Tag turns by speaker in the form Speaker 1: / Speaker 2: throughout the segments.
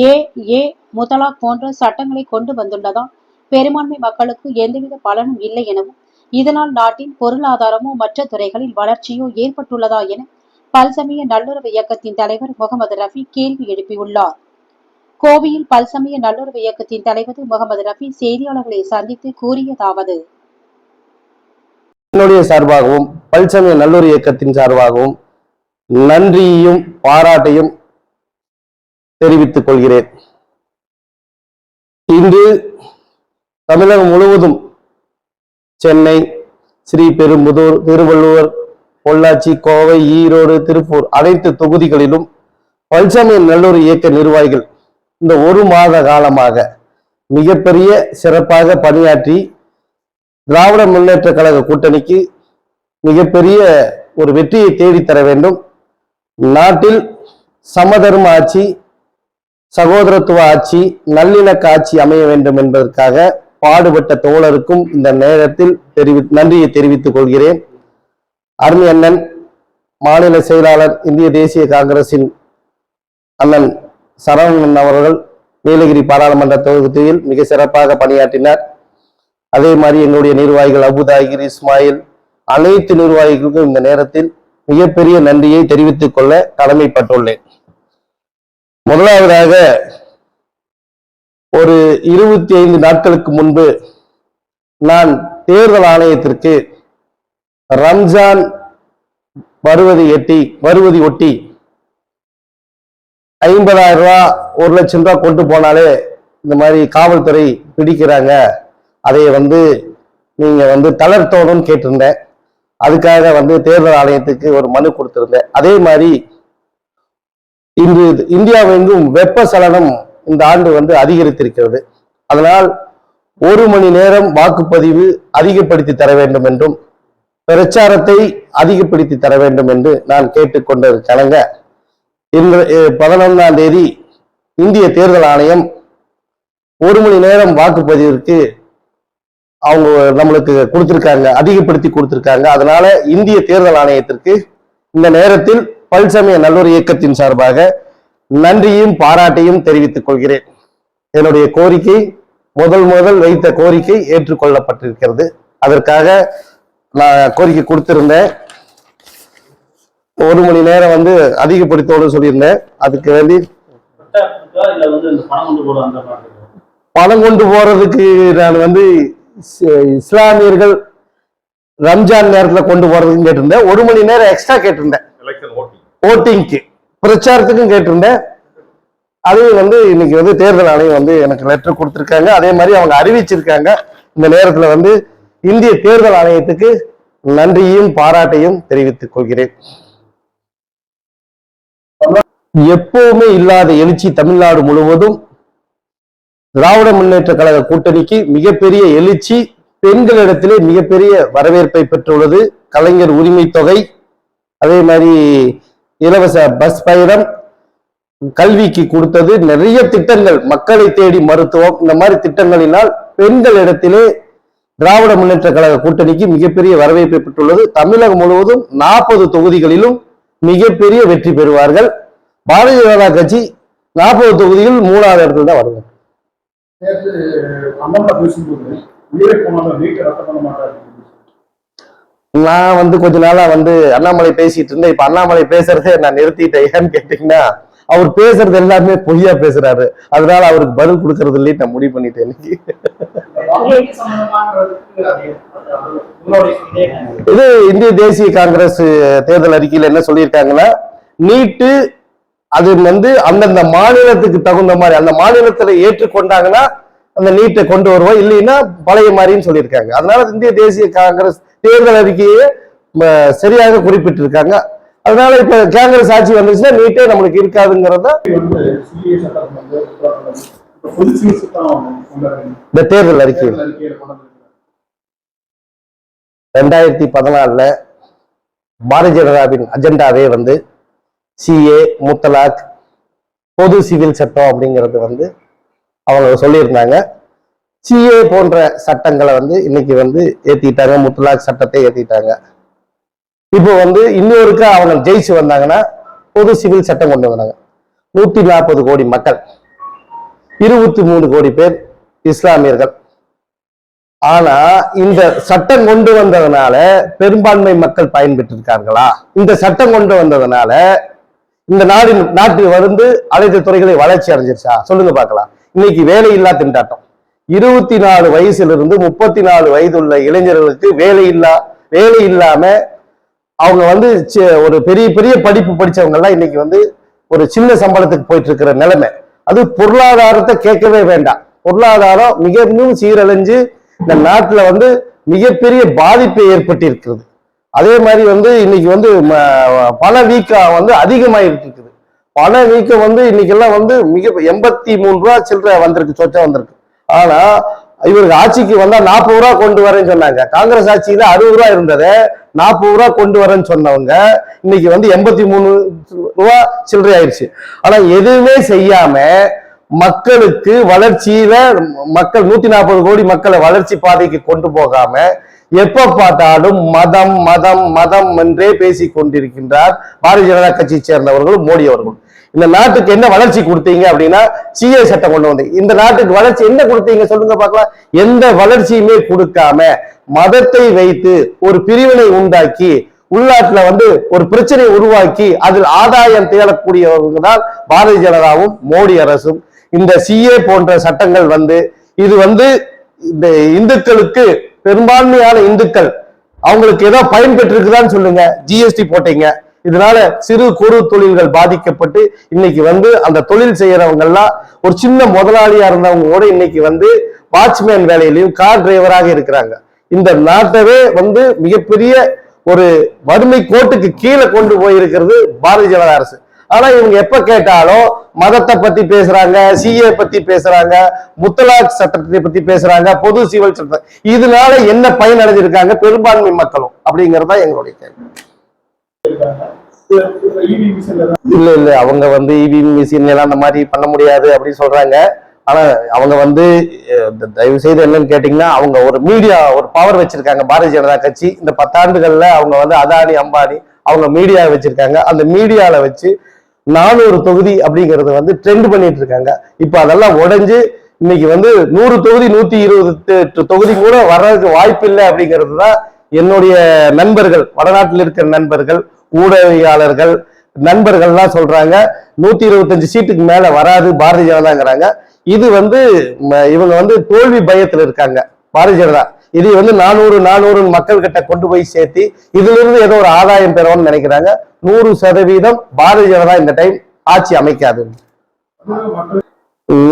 Speaker 1: ஏ ஏ முதலாக் போன்ற சட்டங்களை கொண்டு வந்துள்ளதால் பெரும்பான்மை மக்களுக்கு எந்தவித பலனும் இல்லை எனவும் இதனால் நாட்டின் பொருளாதாரமோ மற்ற துறைகளில் வளர்ச்சியோ ஏற்பட்டுள்ளதா என பல்சமய நல்லுறவு இயக்கத்தின் தலைவர் முகமது ரஃபி கேள்வி எழுப்பியுள்ளார். கோவையில் பல்சமய நல்லுறவு இயக்கத்தின் தலைவர் முகமது ரஃபி செய்தியாளர்களை சந்தித்து கூறியதாவது.
Speaker 2: என்னுடைய சார்பாகவும் பல்சமய நல்லுறவு இயக்கத்தின் சார்பாகவும் நன்றியையும் பாராட்டையும் தெரிவித்துக் கொள்கிறேன். இன்று தமிழகம் முழுவதும் சென்னை ஸ்ரீபெரும்புதூர் திருவள்ளுவர் பொள்ளாச்சி கோவை ஈரோடு திருப்பூர் அனைத்து தொகுதிகளிலும் பல்சமய நல்லூர் இயக்க நிர்வாகிகள் இந்த ஒரு மாத காலமாக மிகப்பெரிய சிறப்பாக பணியாற்றி திராவிட முன்னேற்ற கழக கூட்டணிக்கு மிகப்பெரிய ஒரு வெற்றியை தேடித்தர வேண்டும். நாட்டில் சமதர்ம ஆட்சி சகோதரத்துவ ஆட்சி நல்லிணக்க ஆட்சி அமைய வேண்டும் என்பதற்காக பாடுபட்ட தோழருக்கும் இந்த நேரத்தில் தெரிவி நன்றியை தெரிவித்துக் கொள்கிறேன். அருமை அண்ணன் மாநில செயலாளர் இந்திய தேசிய காங்கிரசின் அண்ணன் சரவணன் அவர்கள் நீலகிரி பாராளுமன்ற தொகுதியில் மிக சிறப்பாக பணியாற்றினார். அதே மாதிரி எங்களுடைய நிர்வாகிகள் அபுதாகிர் இஸ்மாயில் அனைத்து நிர்வாகிகளுக்கும் இந்த நேரத்தில் மிகப்பெரிய நன்றியை தெரிவித்துக் கொள்ள கடமைப்பட்டுள்ளேன். முதலாவதாக ஒரு இருபத்தி ஐந்து நாட்களுக்கு முன்பு நான் தேர்தல் ஆணையத்திற்கு ரம்ஜான் வருவதை எட்டி வருவதை ஒட்டி ஐம்பதாயிரம் ரூபா ஒரு லட்சம் ரூபாய் கொண்டு போனாலே இந்த மாதிரி காவல்துறை பிடிக்கிறாங்க. அதை வந்து நீங்க வந்து தளர்த்தணும்னு கேட்டிருந்தேன். அதுக்காக வந்து தேர்தல் ஆணையத்துக்கு ஒரு மனு கொடுத்திருந்தேன். அதே மாதிரி இன்று இந்தியாவெங்கும் வெப்பசலனம் இந்த ஆண்டு வந்து அதிகரித்திருக்கிறது. அதனால் ஒரு மணி நேரம் வாக்குப்பதிவு அதிகப்படுத்தி தர வேண்டும் என்றும் பிரச்சாரத்தை அதிகப்படுத்தி தர வேண்டும் என்று நான் கேட்டுக்கொண்டது கலங்க. இன்று பதினொன்றாம் தேதி இந்திய தேர்தல் ஆணையம் ஒரு மணி நேரம் வாக்குப்பதிவிற்கு அவங்க நம்மளுக்கு கொடுத்துருக்காங்க அதிகப்படுத்தி கொடுத்துருக்காங்க. அதனால இந்திய தேர்தல் ஆணையத்திற்கு இந்த நேரத்தில் பல்சமய நல்லூர் இயக்கத்தின் சார்பாக நன்றியும் பாராட்டையும் தெரிவித்துக் கொள்கிறேன். என்னுடைய கோரிக்கை முதல் முதல் வைத்த கோரிக்கை ஏற்றுக்கொள்ளப்பட்டிருக்கிறது. அதற்காக நான் கோரிக்கை கொடுத்திருந்தேன். ஒரு மணி நேரம் வந்து அதிகப்படுத்தோடு சொல்லியிருந்தேன். அதுக்கு வேண்டி
Speaker 3: பணம் கொண்டு
Speaker 2: போறதுக்கு நான் வந்து இஸ்லாமியர்கள் ரம்ஜான் நேரத்தில் கொண்டு போறதுன்னு கேட்டிருந்தேன். ஒரு மணி நேரம் எக்ஸ்ட்ரா கேட்டிருந்தேன். ஓட்டிங்க்கு. பிரச்சாரத்துக்கும் கேட்டிருந்தேன். அதையும் வந்து இன்னைக்கு வந்து தேர்தல் ஆணையம் வந்து எனக்கு லெட்டர் கொடுத்திருக்காங்க. அதே மாதிரி அவங்க அறிவிச்சிருக்காங்க. இந்த நேரத்துல வந்து இந்திய தேர்தல் ஆணையத்துக்கு நன்றியும் பாராட்டையும் தெரிவித்துக் கொள்கிறேன். எப்பவுமே இல்லாத எழுச்சி தமிழ்நாடு முழுவதும் திராவிட முன்னேற்ற கழக கூட்டணிக்கு மிகப்பெரிய எழுச்சி பெண்களிடத்திலே மிகப்பெரிய வரவேற்பை பெற்றுள்ளது கலைஞர் உரிமை தொகை அதே மாதிரி இலவச பஸ் பயணம் கல்விக்கு கொடுத்தது. நிறைய திட்டங்கள் மக்களை தேடி மருத்துவம். இந்த மாதிரி திட்டங்களினால் பெண்கள் இடத்திலே திராவிட முன்னேற்ற கழக கூட்டணிக்கு மிகப்பெரிய வரவேற்பை பெற்றுள்ளது. தமிழகம் முழுவதும் நாற்பது தொகுதிகளிலும் மிகப்பெரிய வெற்றி பெறுவார்கள். பாரதிய ஜனதா கட்சி நாற்பது தொகுதியில் மூணாவது இடத்துல தான் வருவாங்க நான் வந்து கொஞ்ச நாளா வந்து அண்ணாமலை பேசிட்டு இருந்தேன். இப்ப அண்ணாமலை பேசுறதே நான் நிறுத்திட்டேன். ஏன்னு கேட்டீங்கன்னா அவர் பேசுறது எல்லாமே பொய்யா பேசுறாரு. அதனால அவருக்கு பதில் கொடுக்கறது இல்லையே நான் முடிவு பண்ணிட்டேன் இன்னைக்கு.
Speaker 3: இது
Speaker 2: இந்திய தேசிய காங்கிரஸ் தேர்தல் அறிக்கையில என்ன சொல்லியிருக்காங்கன்னா நீட்டு அது வந்து அந்தந்த மாநிலத்துக்கு தகுந்த மாதிரி அந்த மாநிலத்துல ஏற்றுக்கொண்டாங்கன்னா அந்த நீட்டை கொண்டு வருவோம். இல்லைன்னா பழைய மாதிரின்னு சொல்லியிருக்காங்க. அதனால இந்திய தேசிய காங்கிரஸ் தேர்தல் அறிக்கையை சரியாக குறிப்பிட்டிருக்காங்க. அதனால இப்ப காங்கிரஸ் ஆட்சி வந்துச்சுன்னா நீட்டே நம்மளுக்கு இருக்காதுங்கிறது இந்த தேர்தல் அறிக்கை. ரெண்டாயிரத்தி பதினாலுல பாரதிய ஜனதாவின் அஜெண்டாவே வந்து சிஏ முத்தலாக் பொது சிவில் சட்டம் அப்படிங்கிறது வந்து அவங்க சொல்லியிருந்தாங்க. சிஏ போன்ற சட்டங்களை வந்து இன்னைக்கு வந்து ஏத்திட்டாங்க. முத்தலாக் சட்டத்தை ஏத்திட்டாங்க. இப்போ வந்து இன்னொருக்கா அவங்க ஜெயிச்சு வந்தாங்கன்னா பொது சிவில் சட்டம் கொண்டு வந்தாங்க. நூத்தி நாற்பது கோடி மக்கள் இருபத்தி மூணு கோடி பேர் இஸ்லாமியர்கள். ஆனா இந்த சட்டம் கொண்டு வந்ததுனால பெரும்பான்மை மக்கள் பயன்பெற்று இருக்கார்களா இந்த சட்டம் கொண்டு வந்ததுனால இந்த நாடு நாட்டில் வந்து அனைத்து துறைகளை வளர்ச்சி அடைஞ்சிருச்சா? சொல்லுங்க பார்க்கலாம். இன்னைக்கு வேலை இல்லா திண்டாட்டம். இருபத்தி நாலு வயசுலேருந்து முப்பத்தி நாலு வயது உள்ள இளைஞர்களுக்கு வேலை இல்லா வேலை இல்லாமல் அவங்க வந்து ஒரு பெரிய பெரிய படிப்பு படித்தவங்கெல்லாம் இன்னைக்கு வந்து ஒரு சின்ன சம்பளத்துக்கு போயிட்டு இருக்கிற நிலைமை. அது பொருளாதாரத்தை கேட்கவே வேண்டாம். பொருளாதாரம் மிகவும் சீரழிஞ்சு இந்த நாட்டில் வந்து மிகப்பெரிய பாதிப்பை ஏற்பட்டிருக்கிறது. அதே மாதிரி வந்து இன்னைக்கு வந்து ம- பண வீக்கம் வந்து அதிகமாகிட்டு இருக்குது பண வீக்கம் வந்து இன்னைக்கெல்லாம் வந்து மிக எண்பத்தி மூணு ரூபா சில்லற வந்திருக்கு சொச்சா வந்திருக்கு. ஆனா இவருக்கு ஆட்சிக்கு வந்தா நாற்பது ரூபா கொண்டு வரேன்னு சொன்னாங்க. காங்கிரஸ் ஆட்சியில அறுபது ரூபா இருந்ததை. நாற்பது ரூபா கொண்டு வரேன்னு சொன்னவங்க இன்னைக்கு வந்து எண்பத்தி மூணு ரூபா சில்லறை ஆயிடுச்சு. ஆனா எதுவுமே செய்யாம மக்களுக்கு வளர்ச்சியில மக்கள் நூத்தி நாற்பது கோடி மக்களை வளர்ச்சி பாதைக்கு கொண்டு போகாம எப்ப பார்த்தாலும் மதம் மதம் மதம் என்றே பேசிக் கொண்டிருக்கின்றார் பாரதிய ஜனதா கட்சியை சேர்ந்தவர்களும் மோடி அவர்களும் இந்த நாட்டுக்கு என்ன வளர்ச்சி கொடுத்தீங்க அப்படின்னா சிஏ சட்டம் கொண்டு வந்து இந்த நாட்டுக்கு வளர்ச்சி என்ன கொடுத்தீங்க சொல்லுங்க பார்க்கலாம். எந்த வளர்ச்சியுமே கொடுக்காம மதத்தை வைத்து ஒரு பிரிவினை உண்டாக்கி உள்நாட்டுல வந்து ஒரு பிரச்சனையை உருவாக்கி அதில் ஆதாயம் தேடக்கூடியவங்க தான் பாரதிய ஜனதாவும் மோடி அரசும். இந்த சிஏ போன்ற சட்டங்கள் வந்து இது வந்து இந்த இந்துக்களுக்கு பெரும்பான்மையான இந்துக்கள் அவங்களுக்கு ஏதோ பயன் பெற்றிருக்குதான்னு சொல்லுங்க. ஜிஎஸ்டி போட்டீங்க. இதனால சிறு குறு தொழில்கள் பாதிக்கப்பட்டு இன்னைக்கு வந்து அந்த தொழில் செய்யறவங்க எல்லாம் ஒரு சின்ன முதலாளியா இருந்தவங்க கூட இன்னைக்கு வந்து வாட்ச்மேன் வேலையிலையும் கார் டிரைவராக இருக்கிறாங்க. இந்த நாட்டவே வந்து மிகப்பெரிய ஒரு வறுமை கோட்டுக்கு கீழே கொண்டு போயிருக்கிறது பாரதிய ஜனதா அரசு. ஆனா இவங்க எப்ப கேட்டாலும் மதத்தை பத்தி பேசுறாங்க சிஏ பத்தி பேசுறாங்க முத்தலாக் சட்டத்தை பத்தி பேசுறாங்க பொது சிவில் சட்டம். இதனால என்ன பயன் அடைஞ்சிருக்காங்க பெரும்பான்மை மக்களும்? அப்படிங்கறதா எங்களுடைய கேள்வி. இல்ல இல்ல அவங்க வந்து இவி மிஷின் எல்லாம் அந்த மாதிரி பண்ண முடியாது அப்படின்னு சொல்றாங்க. ஆனா அவங்க வந்து தயவு செய்து என்னன்னு கேட்டீங்கன்னா அவங்க ஒரு மீடியா ஒரு பவர் வச்சிருக்காங்க. பாரதிய ஜனதா கட்சி. இந்த பத்தாண்டுகள்ல அவங்க வந்து அதானி அம்பானி அவங்க மீடியா வச்சிருக்காங்க. அந்த மீடியால வச்சு நானூறு தொகுதி அப்படிங்கறது வந்து ட்ரெண்ட் பண்ணிட்டு இருக்காங்க இப்ப அதெல்லாம் உடைஞ்சு இன்னைக்கு வந்து நூறு தொகுதி நூத்தி இருபது தொகுதி கூட வர்றதுக்கு வாய்ப்பு இல்லை அப்படிங்கிறது தான் என்னுடைய நண்பர்கள் வடநாட்டில் இருக்கிற நண்பர்கள் ஊடகவியாளர்கள் நண்பர்கள்லாம் சொல்றாங்க நூத்தி இருபத்தஞ்சு சீட்டுக்கு மேல வராது பாரதிய ஜனதாங்கிறாங்க. இது வந்து இவங்க வந்து தோல்வி பயத்துல இருக்காங்க பாரதிய ஜனதா. இது வந்து நானூறு நானூறு மக்கள் கிட்ட கொண்டு போய் சேர்த்து இதுல இருந்து ஏதோ ஒரு ஆதாயம் பெறணும்னு நினைக்கிறாங்க. நூறு சதவீதம் பாரதிய ஜனதா இந்த டைம் ஆட்சி அமைக்காது.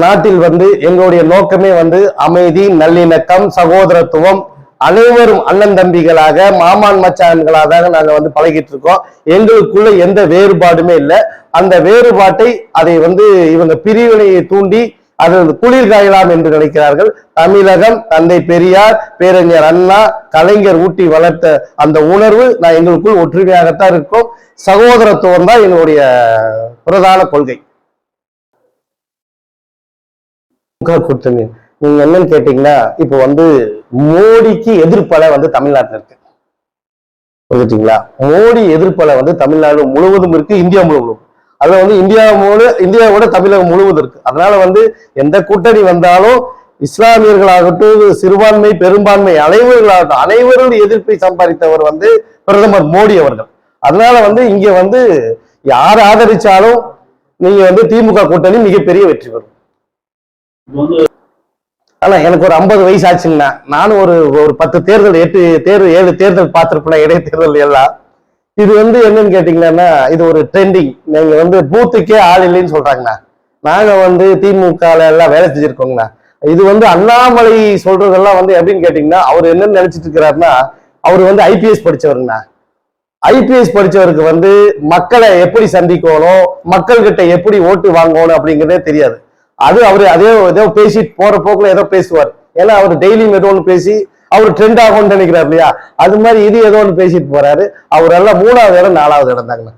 Speaker 2: நாட்டில் வந்து எங்களுடைய நோக்கமே வந்து அமைதி நல்லிணக்கம் சகோதரத்துவம் அனைவரும் அண்ணன் தம்பிகளாக மாமான் மச்சான்களாக நாங்கள் வந்து பழகிட்டு இருக்கோம். எங்களுக்குள்ள எந்த வேறுபாடுமே இல்லை. அந்த வேறுபாட்டை அதை வந்து இவங்க பிரிவினையை தூண்டி அது குளிர் காயலாம் என்று நினைக்கிறார்கள். தமிழகம் தந்தை பெரியார் பேரறிஞர் அண்ணா கலைஞர் ஊட்டி வளர்த்த அந்த உணர்வு நான் எங்களுக்குள் ஒற்றுமையாகத்தான் இருக்கோம். சகோதரத்துவம் தான் எங்களுடைய பிரதான கொள்கை. திமுக நீங்க என்னன்னு கேட்டீங்கன்னா இப்போ வந்து மோடிக்கு எதிர்ப்பலை வந்து தமிழ்நாட்டில் இருக்கு. புரிஞ்சுட்டீங்களா மோடி எதிர்ப்பலை வந்து தமிழ்நாடு முழுவதும் இருக்கு இந்தியா முழுவதும். அதுல வந்து இந்தியா முழு இந்தியாவோட தமிழகம் முழுவதும் இருக்கு. அதனால வந்து எந்த கூட்டணி வந்தாலும் இஸ்லாமியர்களாகட்டும் சிறுபான்மை பெரும்பான்மை அனைவர்களாகட்டும் அனைவருடைய எதிர்ப்பை சம்பாதித்தவர் வந்து பிரதமர் மோடி அவர்கள். அதனால வந்து இங்க வந்து யார் ஆதரிச்சாலும் நீங்க வந்து திமுக கூட்டணி மிகப்பெரிய வெற்றி பெறும். ஆனா எனக்கு ஒரு ஐம்பது வயசு ஆச்சுங்கண்ணா நானும் ஒரு ஒரு பத்து தேர்தல் எட்டு தேர்வு ஏழு தேர்தல் பார்த்துருப்பேன் இடைத்தேர்தல் எல்லாம். இது வந்து என்னன்னு கேட்டீங்கன்னா இது ஒரு ட்ரெண்டிங் நீங்க வந்து பூத்துக்கே ஆள் இல்லைன்னு சொல்றாங்கண்ணா. நாங்க வந்து திமுக எல்லாம் வேலை செஞ்சிருக்கோங்கண்ணா. இது வந்து அண்ணாமலை சொல்றதெல்லாம் வந்து எப்படின்னு கேட்டீங்கன்னா அவர் என்னன்னு நினைச்சிட்டு இருக்கிறாருன்னா அவர் வந்து ஐபிஎஸ் படிச்சவருங்கண்ணா. ஐபிஎஸ் படிச்சவருக்கு வந்து மக்களை எப்படி சந்திக்கணும் மக்கள்கிட்ட எப்படி ஓட்டு வாங்கணும் அப்படிங்கிறதே தெரியாது. அது அவர் அதே ஏதோ பேசிட்டு போற போக்குல ஏதோ பேசுவார். ஏன்னா அவர் டெய்லியும் ஏதோ ஒன்று பேசி அவர் ட்ரெண்ட் ஆகும்னு நினைக்கிறார் இல்லையா? அது மாதிரி இது ஏதோ ஒன்று பேசிட்டு போறாரு. அவர் எல்லாம் மூணாவது இடம் நாலாவது இடம் தாங்கண்ணா.